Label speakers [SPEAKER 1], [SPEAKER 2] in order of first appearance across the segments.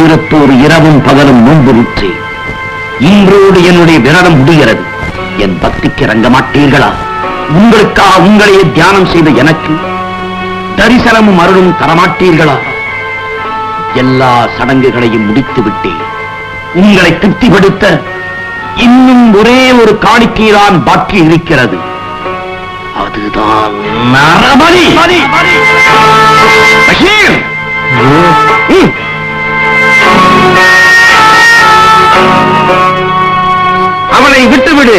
[SPEAKER 1] ஆயிரத்தோரு இரவும் பகலும் நோன்புறுற்றேன் இன்றோடு என்னுடைய விரதம் முடிகிறது. என் பக்திக்கு இறங்க மாட்டீர்களா உங்களுக்காக உங்களையே தியானம் செய்த எனக்கு தரிசனமும் அருளும் தரமாட்டீர்களா? எல்லா சடங்குகளையும் முடித்து விட்டேன் உங்களை திருப்திப்படுத்த இன்னும் ஒரே ஒரு காணிக்கைதான் பாக்கி இருக்கிறது. அதுதான் நரபலி. பஷீர்! அவனை விட்டுவிடு.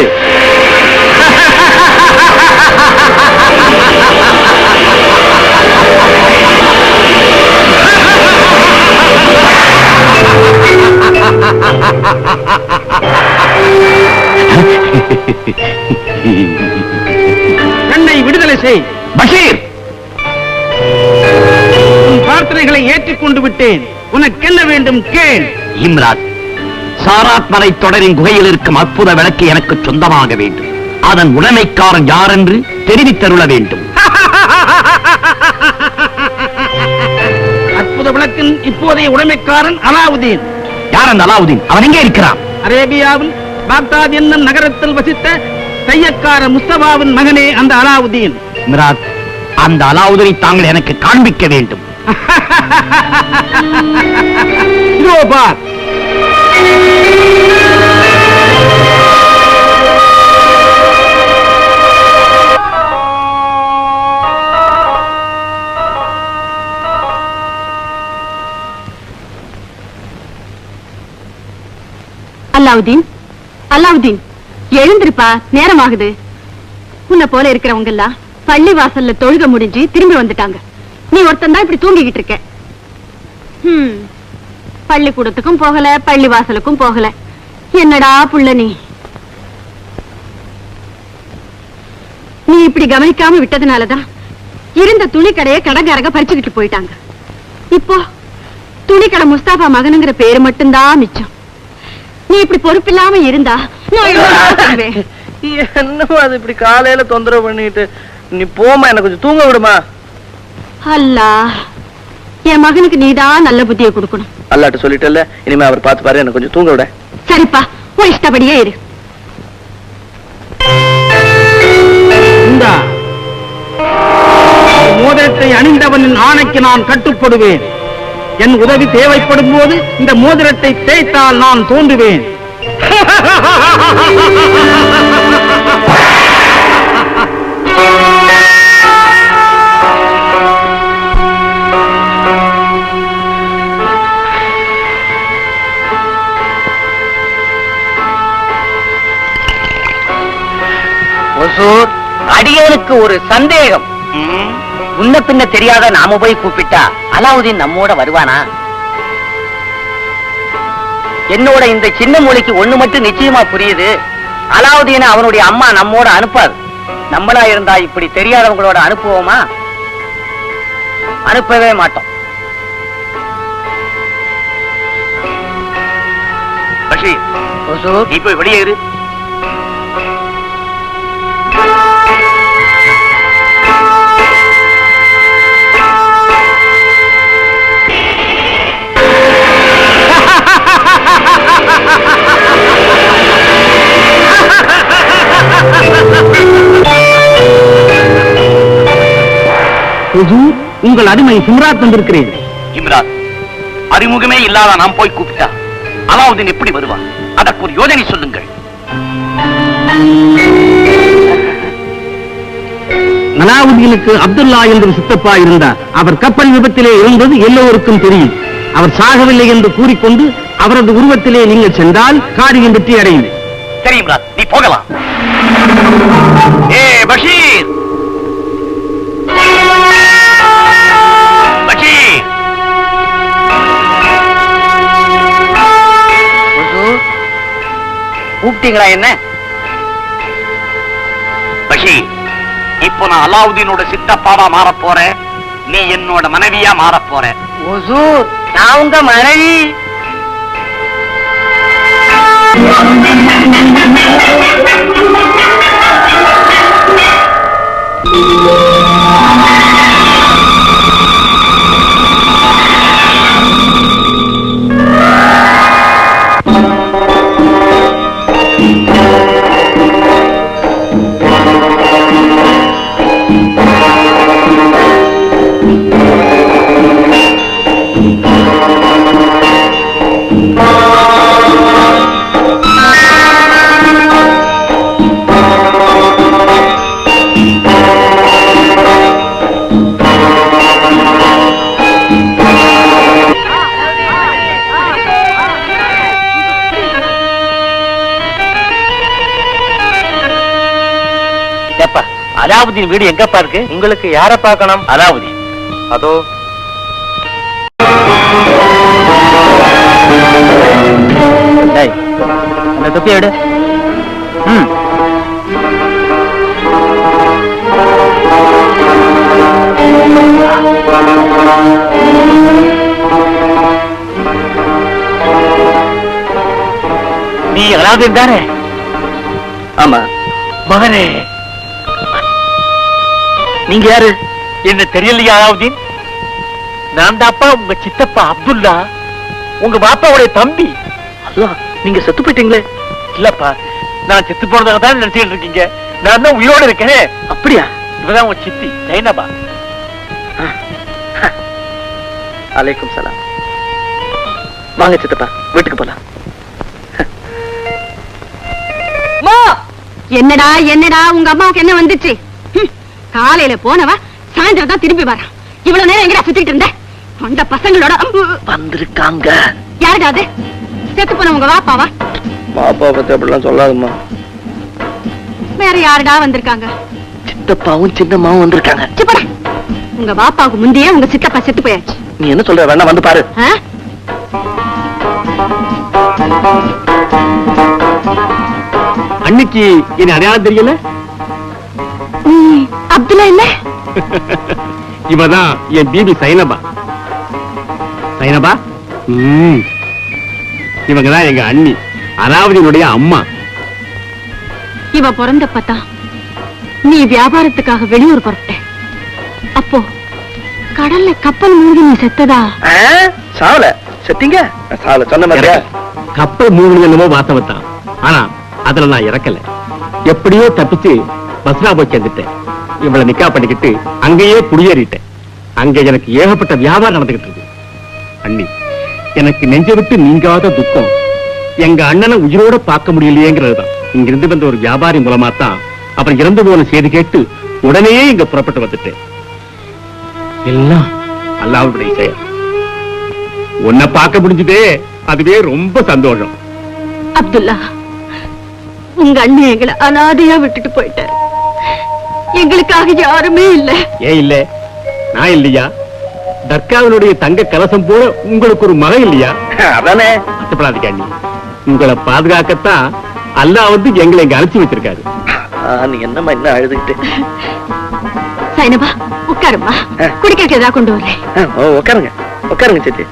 [SPEAKER 2] என்னை விடுதலை செய்.
[SPEAKER 1] பஷீர்!
[SPEAKER 2] உன் பிரார்த்தனைகளை ஏற்றுக்கொண்டு விட்டேன். உனக்கு என்ன வேண்டும் கேள்.
[SPEAKER 1] இம்ராத் சாராத் மலை தொடரின் குகையில் இருக்கும் அற்புத விளக்கு எனக்கு சொந்தமாக வேண்டும். அதன் உடைமைக்காரன் யார் என்று தெரிவித்தருள வேண்டும்.
[SPEAKER 2] அற்புத விளக்கின் இப்போதைய உடைமைக்காரன் அலாவுதீன்.
[SPEAKER 1] யார் அந்த அலாவுதீன்? அவன் எங்கே இருக்கிறான்?
[SPEAKER 2] அரேபியாவில் பாக்தாத் என்னும் நகரத்தில் வசித்த தையக்கார முஸ்தபாவின் மகனே அந்த அலாவுதீன்.
[SPEAKER 1] இம்ராத் அந்த அலாவுதீனை தாங்கள் எனக்கு காண்பிக்க வேண்டும்.
[SPEAKER 2] இதோ பார்.
[SPEAKER 3] அல்லாவுதீன் அல்லாவுதீன் எழுந்திருப்பா நேரமாகுது. உன்னை போல இருக்கிறவங்க எல்லாம் பள்ளி வாசல்ல தொழுக முடிஞ்சு திரும்பி வந்துட்டாங்க. நீ ஒருத்தன் தான் இப்படி தூங்கிக்கிட்டு இருக்க. ஹம், பள்ளிக்கூடத்துக்கும் போகல பள்ளி வாசலுக்கும் போகல. என்னடா புள்ள நீ? நீ இப்படி கவனிக்காம விட்டதுனாலதான் இருந்த துணி கடையை கடங்காரங்க பறிச்சுக்கிட்டு போயிட்டாங்க. இப்போ துணிக்கடை முஸ்தாபா மகனுங்கிற பேரு மட்டும்தான் மிச்சம். நீ இப்படி பொறுப்பில்லாம இருந்தா?
[SPEAKER 4] என்னமோ அது இப்படி காலையில தொந்தரவு பண்ணிட்டு? நீ போமா எனக்கு கொஞ்சம் தூங்க விடுமா?
[SPEAKER 3] அல்லா. என் மகனுக்கு நீதான் நல்ல புத்தியை கொடுக்கணும்.
[SPEAKER 4] அல்லாட்ட சொல்லிட்டல இனிமே அவர் பார்த்து பாரு எனக்கு கொஞ்சம் தூங்க விட.
[SPEAKER 3] சரிப்பா உன் இஷ்டப்படியே இரு.
[SPEAKER 2] இந்தா மோதிரத்தை அணிந்தவனின் ஆணைக்கு நான் கட்டுப்படுவேன். என் உதவி தேவைப்படும் போது இந்த மோதிரத்தை தேய்த்தால் நான் தோன்றுவேன்.
[SPEAKER 5] அடியனுக்கு ஒரு சந்தேகம். முன்ன பின்ன தெரியாத நாம போய் கூப்பிட்டா அலாவுதீன் நம்மோட வருவானா? என்னோட இந்த சின்ன மொழிக்கு ஒண்ணு மட்டும் நிச்சயமா புரியுது. அலாவுதீன அவனுடைய அம்மா நம்மோட அனுப்பாது. நம்மளா இருந்தா இப்படி தெரியாதவங்களோட அனுப்புவோமா? அனுப்பவே மாட்டோம்.
[SPEAKER 1] பஷீர் நீ போய் வெளியே
[SPEAKER 2] ஹுசூர், உங்கள் அடிமை சிம்ராத் வந்திருக்கிறேன்.
[SPEAKER 1] இம்ரான் அறிமுகமே இல்லாத நாம் போய் கூப்பிட்டா? அலாவுதீன் எப்படி வருவான்? அதற்கு ஒரு யோஜனை சொல்லுங்கள்.
[SPEAKER 2] அலாவுதீனுக்கு அப்துல்லா என்று சித்தப்பா இருந்தார். அவர் கப்பல் விபத்திலே இருந்தது எல்லோருக்கும் தெரியும். அவர் சாகவில்லை என்று கூறிக்கொண்டு அவரது உருவத்திலே நீங்கள் சென்றால் காரியம் வெற்றி அடையும்
[SPEAKER 1] சரி இம்ரான் நீ போகலாம். ஏ
[SPEAKER 5] கூப்பிட்டீங்களா என்ன?
[SPEAKER 1] பஷீர் இப்போ நான் அலாவுதீனோட சித்தப்பாவா மாறப் போறேன். நீ என்னோட மனைவியா மாறப் போற
[SPEAKER 5] ஒசூர் நான் உங்க மனைவி.
[SPEAKER 1] அலாவுதீன் வீடு எங்கப்பா இருக்கு?
[SPEAKER 4] உங்களுக்கு யார பார்க்கணும்?
[SPEAKER 1] அலாவுதீன்.
[SPEAKER 4] அதோ.
[SPEAKER 5] அந்த தொப்பி எடு. ம்.
[SPEAKER 1] நீ அலாவுதீன் தானே?
[SPEAKER 5] ஆமா.
[SPEAKER 1] மகனே
[SPEAKER 5] நீங்க யாரு?
[SPEAKER 1] என்ன தெரியலையா அலாவுதீன் நான் தான்ப்பா உங்க சித்தப்பா அப்துல்லா. உங்க பாப்பாவுடைய தம்பி.
[SPEAKER 5] அல்லா நீங்க செத்து போயிட்டீங்களே.
[SPEAKER 1] இல்லப்பா நான் செத்து போனதாக தான் நினைச்சிட்டு இருக்கீங்க. நான் தான் உயிரோட இருக்கேன்.
[SPEAKER 5] அப்படியா?
[SPEAKER 1] இவதான் உங்க சித்தி ஜெயனபா
[SPEAKER 5] அலைக்கும் சலாம். வாங்க சித்தப்பா வீட்டுக்கு போலாம்.
[SPEAKER 3] என்னடா என்னடா உங்க அம்மாவுக்கு என்ன வந்துச்சு? காலையில போனவ சாயந்தரம் தான் திரும்பி வரா இவ்வளவு நேரம் எங்கடா சுத்திட்டு இருந்த? அந்த பசங்களோட.
[SPEAKER 5] வந்திருக்காங்க.
[SPEAKER 3] யாருடா அது? செத்து போன உங்க வாப்பாவா?
[SPEAKER 4] பாப்பா பத்தி அப்படிலாம் சொல்லாதம்மா.
[SPEAKER 3] வேற யாருடா வந்திருக்காங்க?
[SPEAKER 5] சித்தப்பாவும் சின்னம்மாவும் வந்திருக்காங்க.
[SPEAKER 3] சிப்படா உங்க வாப்பாவுக்கு முந்தையே உங்க சித்தப்பா செத்து போயாச்சு.
[SPEAKER 5] நீ என்ன சொல்ற? வேணா வந்து பாரு?
[SPEAKER 6] அன்னைக்கு என் அடையாளம் தெரியல?
[SPEAKER 3] அப்துல்லா இல்ல
[SPEAKER 6] இவதான் என் பிபி சைனபா. சைனபா. இவங்கதான் எங்க அண்ணி அலாவுதீனுடைய அம்மா.
[SPEAKER 3] இவ பிறந்தப்பதான் நீ வியாபாரத்துக்காக வெளியூர் புறப்பட்ட. அப்போ கடல்ல கப்பல் மூழ்கி நீ செத்ததா?
[SPEAKER 4] சாவல செத்தீங்க? சாவல சொன்ன மாதிரியா?
[SPEAKER 6] கப்பல் மூணு என்னமோ வாசவத்தான் ஆனா அதுல நான் இறக்கல. எப்படியோ தப்பிச்சு பஸ்ரா போய் சேர்ந்துட்டேன். இவளை நிக்கா பண்ணிக்கிட்டு அங்கேயே குடியேறிட்டேன். அங்க எனக்கு ஏகப்பட்ட வியாபாரம் நடந்துகிட்டு இருக்கு. அண்ணி எனக்கு நெஞ்ச விட்டு நீங்காத துக்கம் எங்க அண்ணனை உயிரோட பார்க்க முடியலையேங்கிறது தான். இங்கிருந்து வந்த ஒரு வியாபாரி மூலமா தான் அப்புறம் இறந்து போன செய்தி கேட்டு உடனே இங்க புறப்பட்டு வந்துட்டேன். எல்லாம் அல்லாவுடைய செயல். உன்னை பார்க்க முடிஞ்சதே அதுவே ரொம்ப சந்தோஷம்.
[SPEAKER 3] அப்துல்லா உங்க அண்ணன் எங்களை அனாதையா விட்டுட்டு போயிட்டாரு. எங்களுக்காக யாருமே இல்ல.
[SPEAKER 6] ஏன் இல்ல? நான் இல்லையா? தர்காவினுடைய தங்க கலசம் போல உங்களுக்கு ஒரு மகன் இல்லையா?
[SPEAKER 4] அதானே.
[SPEAKER 6] கஷ்டப்படாதீங்க உங்களை பாதுகாக்கத்தான் அல்லாஹ் வந்து எங்களை இங்க அனுப்பிச்சு வச்சிருக்காரு.
[SPEAKER 4] நீ என்னம்மா என்ன அழுதுகிட்டு?
[SPEAKER 3] சைனபா உட்காருமா குடிக்கிறதுக்கு ஏதாவது கொண்டு வரேன்.
[SPEAKER 4] உட்காருங்க. உட்காருங்க சித்தி.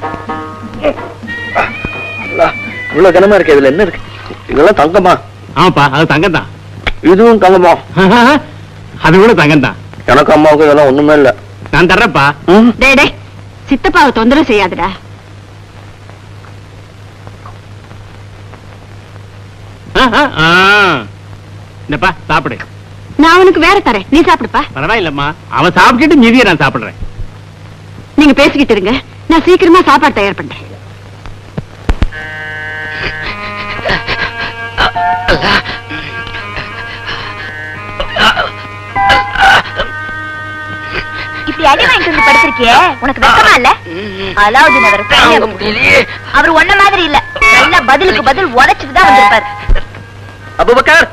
[SPEAKER 4] அல்லா, இவ்வளவு கனமா இருக்கு இதுல என்ன இருக்கு? இதெல்லாம் தங்கமா?
[SPEAKER 6] ஆமாப்பா அது தங்கம் தான்
[SPEAKER 4] இதுவும் தங்கமா?
[SPEAKER 6] அது கூட தங்கம் தான்
[SPEAKER 4] எனக்கு அம்மாவுக்கு இதெல்லாம் ஒண்ணுமே இல்ல.
[SPEAKER 6] நான் தர்றேன்ப்பா.
[SPEAKER 4] ம்,
[SPEAKER 3] டேய் டேய் சித்தப்பாவை தொந்தரவு செய்யாதடா.
[SPEAKER 6] இந்தப்பா சாப்பிடு.
[SPEAKER 3] நான் உனக்கு வேற தரேன். நீ சாப்பிடுப்பா.
[SPEAKER 6] பரவாயில்லம்மா. அவன் சாப்பிட்டுட்டு மீதியை நான் சாப்பிடுறேன்.
[SPEAKER 3] நீங்க பேசிக்கிட்டு இருங்க. நான் சீக்கிரமா சாப்பாடு தயார் பண்றேன்.
[SPEAKER 7] அடி வாங்கிட்டு வந்து படுத்திருக்கியே? உனக்கு வெக்கமா இல்ல? அலாவுதீன் அவர் அவர் ஒன்ன மாதிரி இல்ல. நல்லா பதிலுக்கு பதில் உரைச்சிட்டு தான் வந்திருப்பாரு.
[SPEAKER 4] அபூபக்கர்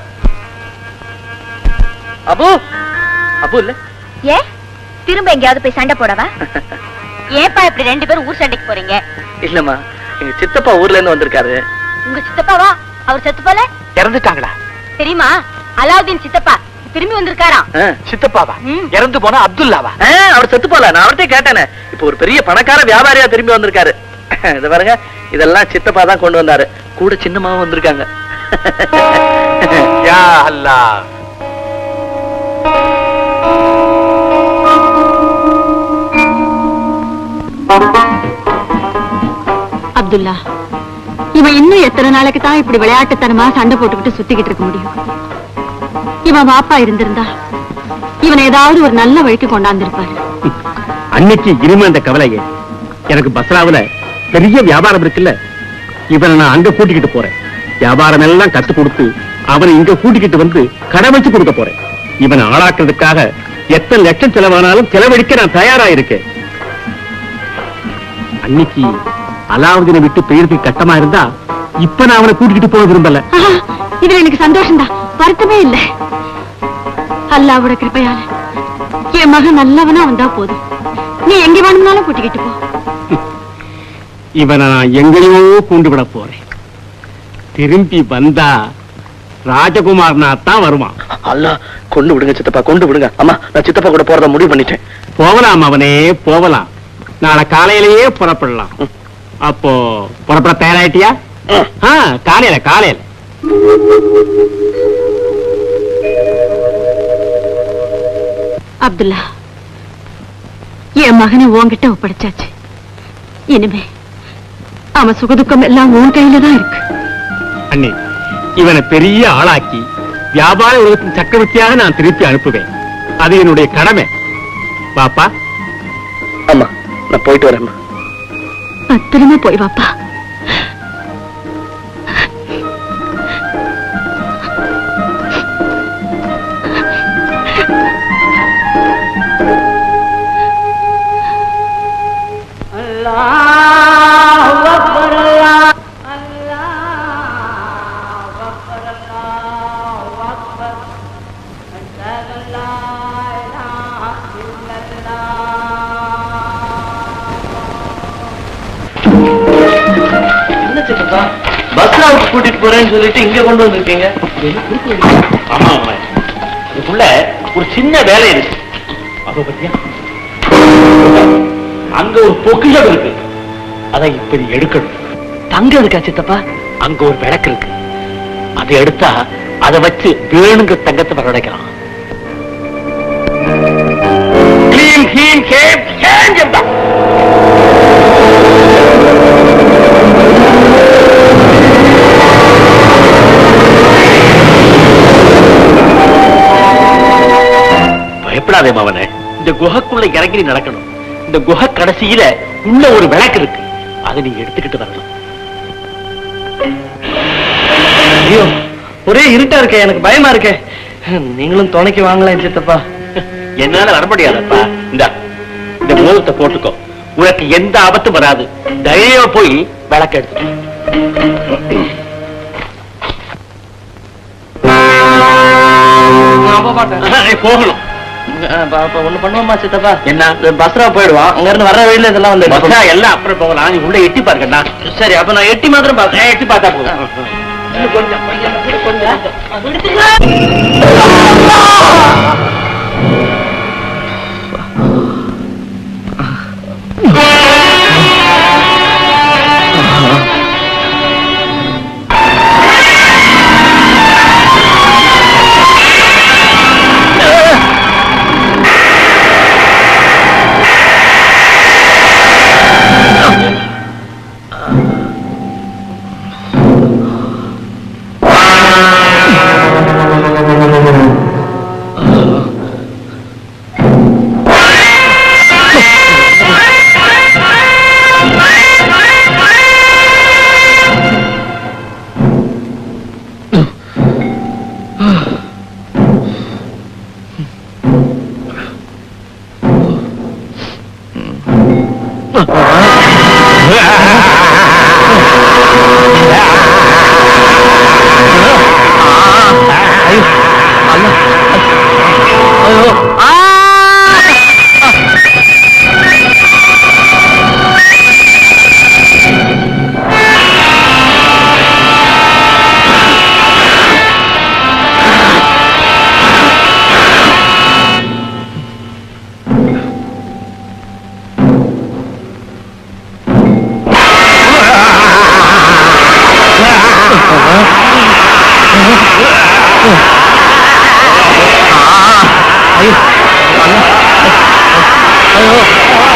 [SPEAKER 4] அபு. அபு இல்ல?
[SPEAKER 7] ஏ? திரும்ப எங்கேயாவது போய் சண்டை போடவா? ஏப்பா இப்படி ரெண்டு பேரும் ஊர் சண்டைக்கு போறீங்க?
[SPEAKER 4] இல்லம்மா எங்க சித்தப்பா ஊர்ல இருந்து வந்திருக்காரு.
[SPEAKER 7] உங்க சித்தப்பாவா? அவர் செத்து போல?
[SPEAKER 1] இறந்துட்டாங்களா?
[SPEAKER 7] தெரியுமா? அலாவுதீன் சித்தப்பா. திரும்பி வந்திருக்காராம்.
[SPEAKER 1] சித்தப்பாவா. இறந்து போனா அப்துல்லாவா?
[SPEAKER 4] அவர் செத்து போல நான் அவர்கிட்ட கேட்டேனே. இப்ப ஒரு பெரிய பணக்கார வியாபாரியா திரும்பி வந்திருக்காரு. இத பாருங்க இதெல்லாம் சித்தப்பா தான் கொண்டு வந்தாரு. கூட சின்னமாவும் வந்திருக்காங்க.
[SPEAKER 1] யா அல்லாஹ்
[SPEAKER 3] அப்துல்லா இவன் இன்னும் எத்தனை நாளைக்கு தான் இப்படி விளையாட்டுத்தனமா சண்டை போட்டுக்கிட்டு சுத்திக்கிட்டு இருக்க முடியும்? இவன் வாப்பா இருந்திருந்தா இவன் ஏதாவது ஒரு நல்ல வழிக்கு கொண்டாந்திருப்பாரு.
[SPEAKER 6] அன்னைக்கு இரும அந்த கவலையே. எனக்கு பஸ்ராவுல பெரிய வியாபாரம் இருக்குல்ல. இவனை நான் அங்க கூட்டிக்கிட்டு போறேன். வியாபாரம் எல்லாம் கத்து கொடுத்து அவனை இங்க கூட்டிக்கிட்டு வந்து கடை வச்சு கொடுக்க போறேன். இவனை ஆளாக்குறதுக்காக எத்தனை லட்சம் செலவானாலும் செலவழிக்க நான் தயாரா இருக்கேன் அன்னைக்கு அலாவுதீனை விட்டு பெயருக்கு கட்டமா இருந்தா இப்ப நான் அவனை கூட்டிக்கிட்டு போக விரும்பல.
[SPEAKER 3] இதுல எனக்கு சந்தோஷம்தான். வருத்தமே இல்ல. அல்லாவோட கிருபையால என் மகன் நல்லவனா வந்தா போதும். நீ எங்க வேணும்னாலும் கூட்டிக்கிட்டு போ.
[SPEAKER 6] இவனை நான் எங்கேயோ கொண்டு விட போறேன். திரும்பி வந்தா ராஜகுமார்னா தான் வருவான்.
[SPEAKER 4] அல்ல கொண்டு விடுங்க சித்தப்பா கொண்டு விடுங்க. அம்மா நான் சித்தப்பா கூட போறத முடிவு பண்ணிட்டேன்.
[SPEAKER 6] போகலாம் அவனே போகலாம். நாளை காலையிலேயே புறப்படலாம். அப்போ புறப்பட தயாராயிட்டியா? காலையில காலையில.
[SPEAKER 3] அப்துல்லா என் மகனை உன்கிட்ட ஒப்படைச்சாச்சு. இனிமே அவன் சுகதுக்கம் எல்லாம் உன் கையில தான் இருக்கு.
[SPEAKER 6] அண்ணி இவனை பெரிய ஆளாக்கி வியாபார உலகத்தின் சக்கரவர்த்தியாக நான் திருப்பி அனுப்புவேன். அது என்னுடைய கடமை. பாப்பா.
[SPEAKER 4] அம்மா நான் போயிட்டு வரேன்.
[SPEAKER 3] பத்திரமா போய் வாப்பா.
[SPEAKER 4] சித்தப்பா பஸ் அவுட் கூட்டிட்டு போறேன்னு சொல்லிட்டு இங்க கொண்டு வந்திருக்கீங்க?
[SPEAKER 6] ஆமா ஆமா. இதுக்குள்ள ஒரு சின்ன வேலை இருக்கு. அதோ பத்தியா? அங்க ஒரு பொக்கிஷம் இருக்கு. அதை இப்படி எடுக்கணும்.
[SPEAKER 4] தங்க இருக்கா சித்தப்பா?
[SPEAKER 6] அங்க ஒரு விளக்கு இருக்கு. அதை எடுத்தா அதை வச்சு வேணுங்க தங்கத்தை வரவழைக்கலாம் பயப்படாதே மவனே. இந்த குகைக்குள்ள இறங்கி நடக்கணும். இந்த குகை கடைசியில உள்ள ஒரு விளக்கு இருக்கு. அதை நீ எடுத்துக்கிட்டு வரணும்.
[SPEAKER 4] ஐயோ ஒரே இருட்டா இருக்கே. எனக்கு பயமா இருக்கே. நீங்களும் துணைக்கு வாங்கலாம் சித்தப்பா.
[SPEAKER 6] என்னால வர முடியாதப்பா. இந்த இந்த மோதத்தை போட்டுக்கோ. உனக்கு எந்த ஆபத்தும் வராது. தைரியமா போய் விளக்கு எடுத்து போகணும்.
[SPEAKER 4] ஒண்ணு பண்ணுவோமா சித்தப்பா.
[SPEAKER 6] என்ன?
[SPEAKER 4] பஸ்ரா போயிடுவான் அங்க இருந்து வர வழியில இதெல்லாம் வந்து
[SPEAKER 6] எல்லாம் அப்புறம் போகலாம். நீ உள்ள எட்டி பாருங்கண்ணா
[SPEAKER 4] சரி அப்ப நான் எட்டி மாத்திரம் பாக்குறேன்
[SPEAKER 6] எட்டி பார்த்தா போதும்.
[SPEAKER 4] கொஞ்சம் கொஞ்சம். ไป
[SPEAKER 8] ไปเออ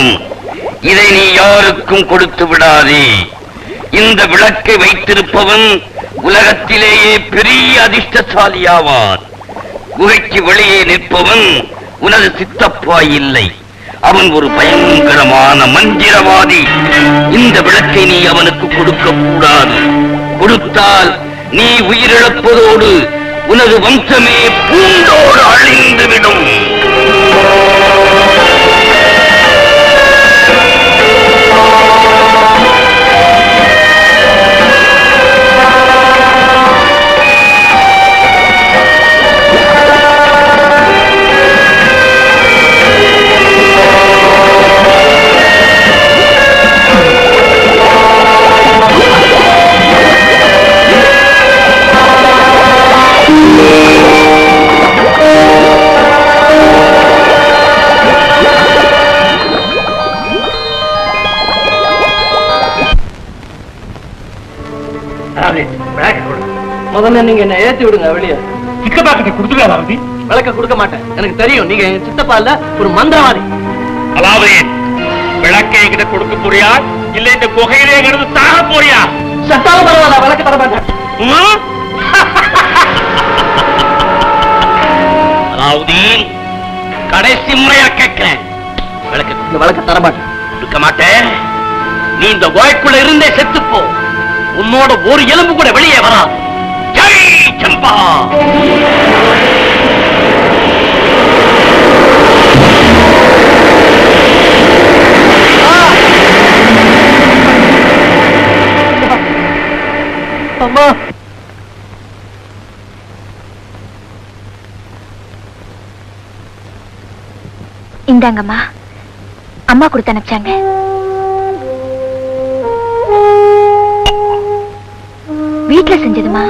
[SPEAKER 8] உனக்கே இதை நீ யாருக்கும் கொடுத்து விடாதே. இந்த விளக்கை வைத்திருப்பவன் உலகத்திலேயே பெரிய அதிர்ஷ்டசாலியாவான். குகைக்கு வெளியே நிற்பவன் உனது சித்தப்பா இல்லை. அவன் ஒரு பயங்கரமான மந்திரவாதி. இந்த விளக்கை நீ அவனுக்கு கொடுக்க கூடாது கொடுத்தால் நீ உயிரிழப்பதோடு உனது வம்சமே பூண்டோடு அழிந்துவிடும்.
[SPEAKER 4] முதல்ல நீங்க என்ன ஏத்தி விடுங்க வெளியே.
[SPEAKER 9] சித்தப்பா கிட்ட கொடுத்துருவா அலாவுதி
[SPEAKER 4] விளக்க கொடுக்க மாட்டேன். எனக்கு தெரியும் நீங்க என் சித்தப்பா இல்ல ஒரு மந்திரவாதி.
[SPEAKER 9] அலாவுதீன் விளக்கை கிட்ட கொடுக்க போறியா இல்ல இந்த குகையிலே கிடந்து சாக போறியா
[SPEAKER 4] சத்தாலும் பரவாயில்ல விளக்க தர மாட்டேன்.
[SPEAKER 10] அலாவுதீன் கடைசி முறையா கேட்கிறேன். விளக்கு.
[SPEAKER 4] இந்த விளக்க தர மாட்டேன்.
[SPEAKER 10] கொடுக்க மாட்டேன். நீ இந்த குகைக்குள்ள இருந்தே செத்துப்போ. உன்னோட ஒரு எலும்பு கூட வெளியே வராது. சம்பா
[SPEAKER 4] அம்மா
[SPEAKER 7] இந்தாங்கம்மா. அம்மா கொடுத்து அனுப்பிச்சாங்க. வீட்ல செஞ்சதுமா?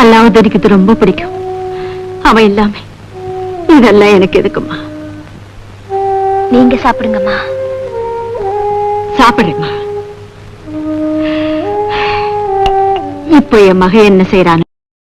[SPEAKER 3] அல்லாவுதீனுக்கு இது ரொம்ப பிடிக்கும். அவன் இல்லாம இதெல்லாம் எனக்கு எதுக்குமா
[SPEAKER 7] நீங்க சாப்பிடுங்கம்மா.
[SPEAKER 3] சாப்பிடுறேம்மா இப்போ என் மகன் என்ன செய்யறான்னு